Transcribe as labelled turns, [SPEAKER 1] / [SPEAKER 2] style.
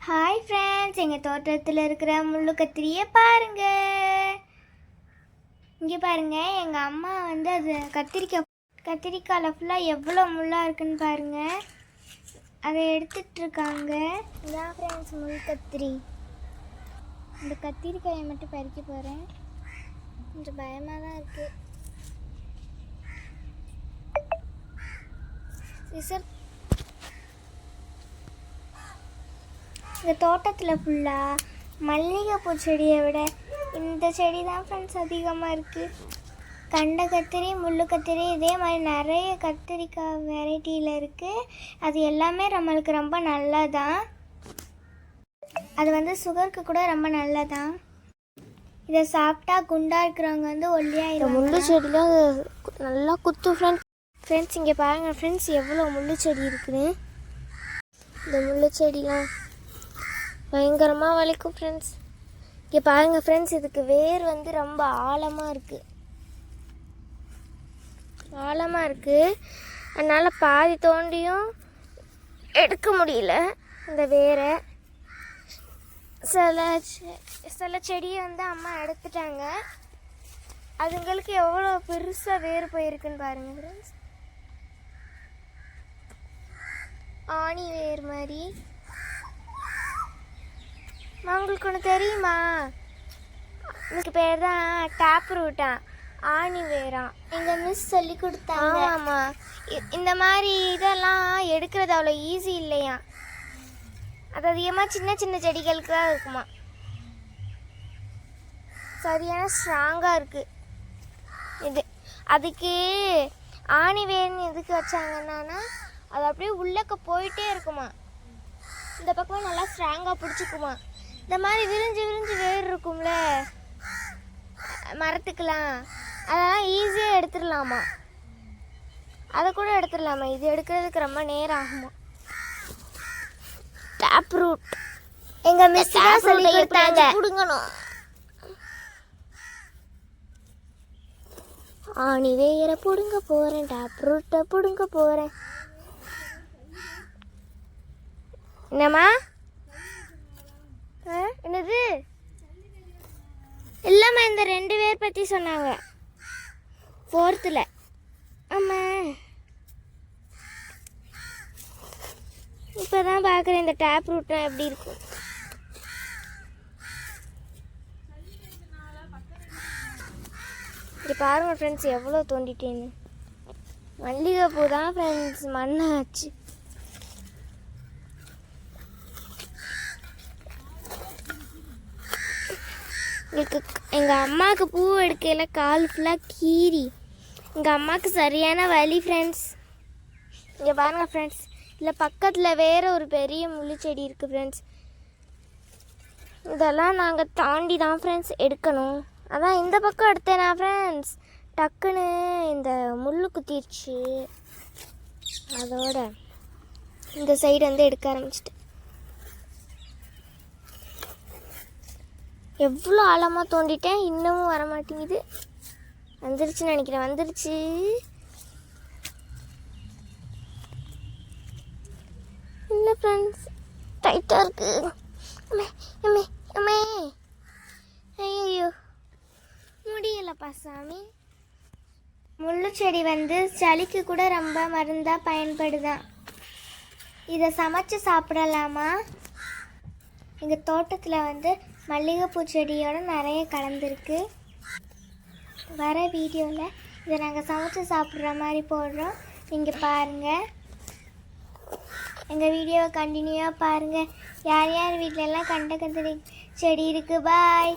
[SPEAKER 1] Hi friends எங்கள் தோட்டத்தில் இருக்கிற முள்ளு கத்திரியை பாருங்கள் இங்கே பாருங்கள் எங்கள் அம்மா வந்து அது கத்திரிக்காய் கத்திரிக்காயில் ஃபுல்லாக எவ்வளோ முள்ளாக இருக்குன்னு பாருங்கள் அதை எடுத்துட்ருக்காங்க. இதான் ஃப்ரெண்ட்ஸ் முள் கத்திரி இந்த கத்திரிக்காயை மட்டும் பறிக்க போகிறேன் கொஞ்சம் பயமாக தான் இருக்குது சிசர் இந்த தோட்டத்தில் ஃபுல்லாக மல்லிகைப்பூ செடியை விட இந்த செடி தான் ஃப்ரெண்ட்ஸ் அதிகமாக இருக்குது கண்ட கத்திரி முள்ளு கத்திரி இதே மாதிரி நிறைய கத்திரிக்காய் வெரைட்டியில் இருக்குது அது எல்லாமே நம்மளுக்கு ரொம்ப நல்லதான். அது வந்து சுகருக்கு கூட ரொம்ப நல்லதான். இதை சாப்பிட்டா குண்டாக இருக்கிறவங்க வந்து ஒல்லியாக
[SPEAKER 2] முள்ளு செடிலாம் நல்லா குத்து ஃப்ரெண்ட்ஸ்
[SPEAKER 1] ஃப்ரெண்ட்ஸ் இங்கே பாருங்கள் ஃப்ரெண்ட்ஸ் எவ்வளோ முள்ளு செடி இருக்குது
[SPEAKER 2] இந்த முள்ளு செடிலாம் பயங்கரமாக வலிக்கும் ஃப்ரெண்ட்ஸ்
[SPEAKER 1] இங்கே பாருங்கள் ஃப்ரெண்ட்ஸ் இதுக்கு வேர் வந்து ரொம்ப ஆழமாக இருக்குது ஆழமாக இருக்குது அதனால் பாதி தோண்டியும் எடுக்க முடியல இந்த வேரை. சில செ- சில செடியை வந்து அம்மா எடுத்துட்டாங்க. அதுங்களுக்கு எவ்வளோ பெருசாக வேர் போயிருக்குன்னு பாருங்கள் ஃப்ரெண்ட்ஸ் ஆணி வேர் மாதிரி. உங்களுக்கு ஒன்று தெரியுமா? இதுக்கு பேர் தான் டேப் ரூட்டா ஆணி வேராம் எங்கள் மிஸ் சொல்லி கொடுத்தாங்க. ஆமாம்மா. இ- இந்த மாதிரி இதெல்லாம் எடுக்கிறது அவ்வளோ ஈஸி இல்லையா? அது அதிகமாக சின்ன சின்ன செடிகளுக்கு தான் இருக்குமா? சரியான ஸ்ட்ராங்காக இருக்குது இது அதுக்கு ஆணி வேர்னு எதுக்கு வச்சாங்கன்னா அது அப்படியே உள்ளக்க போயிட்டே இருக்குமா? இந்த பக்கம் நல்லா ஸ்ட்ராங்காக பிடிச்சிக்குமா? இந்த மாதிரி விரிஞ்சு விரிஞ்சு வேர் இருக்கும்ல. மரத்துக்கெலாம் அதெல்லாம் ஈஸியாக எடுத்துடலாமா? அதை கூட எடுத்துடலாமா? இது எடுக்கிறதுக்கு ரொம்ப நேரம் ஆகுமா? டேப் ரூட் எங்கள் மிஸ் தான் சொல்லி கொடுத்தாங்க.
[SPEAKER 2] பிடுங்கணும். ஆணி வேற பிடுங்க போகிறேன் டாப் ரூட்டை பிடுங்க போகிறேன்
[SPEAKER 1] என்னம்மா? என்னது? இல்லைம்மா இந்த ரெண்டு பேர் பற்றி சொன்னாங்க. ஃபோர்த்தில் ஆமாம் இப்போ தான் பார்க்குறேன் இந்த டேப் ரூட்லாம் எப்படி இருக்கும். இது பாருங்கள் ஃப்ரெண்ட்ஸ் எவ்வளோ தோண்டிட்டேன்னு. மல்லிகைப்பூ தான் ஃப்ரெண்ட்ஸ் மண்ணாச்சு. எங்களுக்கு எங்கள் அம்மாவுக்கு பூ எடுக்கையில் கால் ஃபுல்லாக கீறி. எங்கள் அம்மாவுக்கு சரியான வலி ஃப்ரெண்ட்ஸ் இங்கே பாருங்கள் ஃப்ரெண்ட்ஸ் இல்லை பக்கத்தில் வேறு ஒரு பெரிய முள்ளுச்செடி இருக்குது ஃப்ரெண்ட்ஸ் இதெல்லாம் நாங்கள் தாண்டி தான் ஃப்ரெண்ட்ஸ் எடுக்கணும். அதான் இந்த பக்கம் எடுத்தேனா ஃப்ரெண்ட்ஸ் டக்குன்னு இந்த முள்ளு குத்திருச்சு. அதோட இந்த சைடு வந்து எடுக்க ஆரம்பிச்சிட்டேன். எவ்வளோ ஆழமாக தோண்டிட்டேன்? இன்னமும் வர மாட்டேங்குது வந்துருச்சுன்னு நினைக்கிறேன். வந்துருச்சு. இல்லை ஃப்ரெண்ட்ஸ் டைட்டாக இருக்கு. அம்மே அம்மே அம்மே. ஐயோ முடியலப்பா சாமி. முள்ளு செடி வந்து சளிக்கு கூட ரொம்ப மருந்தாக பயன்படுதான் இதை சமைச்சு சாப்பிடலாமா? எங்கள் தோட்டத்தில் வந்து மல்லிகைப்பூ செடியோட நிறைய கலந்துருக்கு. வர வீடியோவில் இதை நாங்கள் சமைச்சு சாப்பிட்ற மாதிரி போடுறோம். நீங்கள் பாருங்கள் எங்கள் வீடியோவை கண்டினியூவாக பாருங்கள் யார் யார் வீட்டிலலாம் கண்ட கத்திரி செடி இருக்குது பாய்